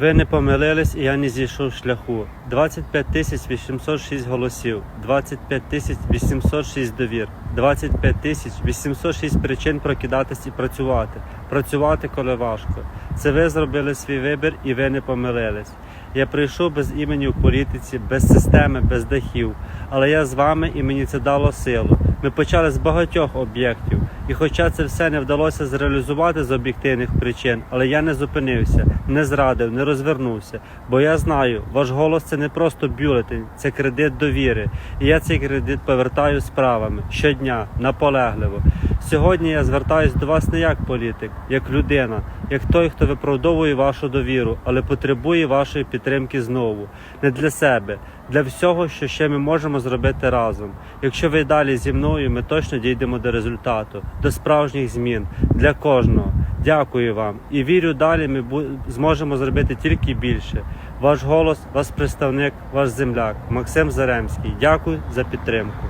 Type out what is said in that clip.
Ви не помилились, і я не зійшов шляху. 25 тисяч 806 голосів, 25 тисяч 806 довір, 25 тисяч 806 причин прокидатись і працювати. Працювати, коли важко. Це ви зробили свій вибір і ви не помилились. Я прийшов без імені в політиці, без системи, без дахів. Але я з вами і мені це дало силу. Ми почали з багатьох об'єктів. І хоча це все не вдалося зреалізувати з об'єктивних причин, але я не зупинився, не зрадив, не розвернувся. Бо я знаю, ваш голос це не просто бюлетень, це кредит довіри. І я цей кредит повертаю справами щодня, наполегливо. Сьогодні я звертаюсь до вас не як політик, як людина, як той, хто виправдовує вашу довіру, але потребує вашої підтримки знову. Не для себе, для всього, що ще ми можемо зробити разом. Якщо ви далі зі мною, ми точно дійдемо до результату, до справжніх змін для кожного. Дякую вам і вірю, далі ми зможемо зробити тільки більше. Ваш голос, ваш представник, ваш земляк Максим Заремський. Дякую за підтримку.